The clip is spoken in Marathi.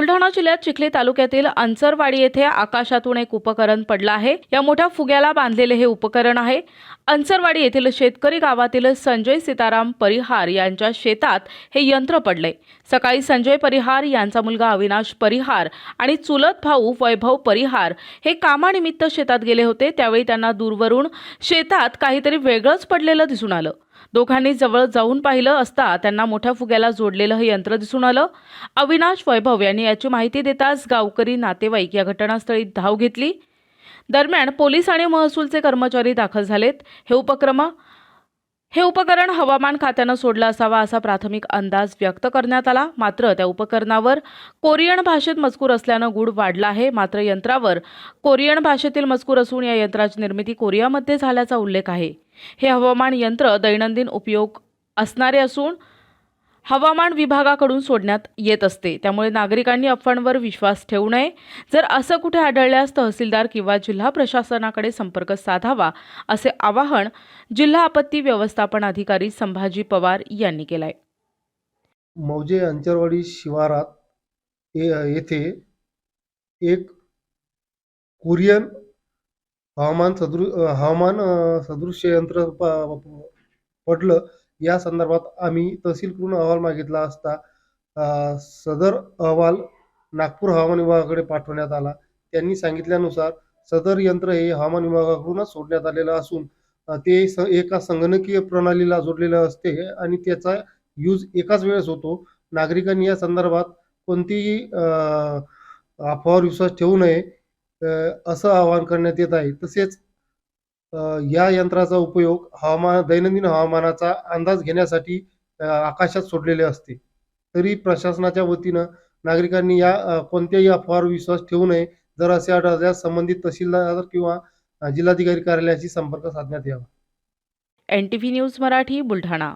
बुलढाणा जिल्ह्यात चिखली तालुक्यातील अंचरवाडी येथे आकाशातून एक उपकरण पडलं आहे. या मोठ्या फुग्याला बांधलेले हे उपकरण आहे. अंचरवाडी येथील शेतकरी गावातील संजय सीताराम परिहार यांच्या शेतात हे यंत्र पडले. सकाळी संजय परिहार यांचा मुलगा अविनाश परिहार आणि चुलत भाऊ वैभव परिहार हे कामानिमित्त शेतात गेले होते. त्यावेळी त्यांना दूरवरून शेतात काहीतरी वेगळंच पडलेलं दिसून आलं. दोघांनी जवळ जाऊन पाहिलं असता त्यांना मोठ्या फुग्याला जोडलेलं हे यंत्र दिसून आलं. अविनाश वैभव यांनी याची माहिती देताच गावकरी नातेवाईक या घटनास्थळी धाव घेतली. दरम्यान पोलीस आणि महसूलचे कर्मचारी दाखल झालेत. हे उपक्रम हे उपकरण हवामान खात्यानं सोडलं असावा असा प्राथमिक अंदाज व्यक्त करण्यात आला. मात्र त्या उपकरणावर कोरियन भाषेत मजकूर असल्यानं गुढ वाढला आहे. मात्र यंत्रावर कोरियन भाषेतील मजकूर असून या यंत्राची निर्मिती कोरियामध्ये झाल्याचा उल्लेख आहे. हे हवामान यंत्र दैनंदिन उपयोग असणारे असून हवामान विभागाकडून सोडण्यात येत असते. त्यामुळे नागरिकांनी अफवांवर विश्वास ठेवू नये. जर असं कुठे आढळल्यास तहसीलदार किंवा जिल्हा प्रशासनाकडे संपर्क साधावा असे आवाहन जिल्हा आपत्ती व्यवस्थापन अधिकारी संभाजी पवार यांनी केलं आहे मौजे अंचरवाडी शिवारात येथे एक कोरियन हवामान सदृ हवामान सदृश्य यंत्र प- पडलं या संदर्भात आम्ही तहसीलकडून अहवाल मागितला असता सदर अहवाल नागपूर हवामान विभागाकडे पाठवण्यात आला. त्यांनी सांगितल्यानुसार सदर यंत्र हे हवामान विभागाकडूनच सोडण्यात आलेलं असून ते स एका संगणकीय प्रणालीला जोडलेलं असते आणि त्याचा यूज एकाच वेळेस होतो. नागरिकांनी या संदर्भात कोणतीही अफवावर विश्वास ठेवू नये. असं आवाहन करण्यात येत आहे. तसेच या यंत्राचा उपयोग हवामान दैनंदिन हवामानाचा अंदाज घेण्यासाठी आकाशात सोडलेले असते. तरी प्रशासनाच्या वतीनं नागरिकांनी या कोणत्याही अफवावर विश्वास ठेवू नये. जर असे आढळल्यास संबंधित तहसीलदार किंवा जिल्हाधिकारी कार्यालयाशी संपर्क साधण्यात यावा. N T V news Marathi Buldhana.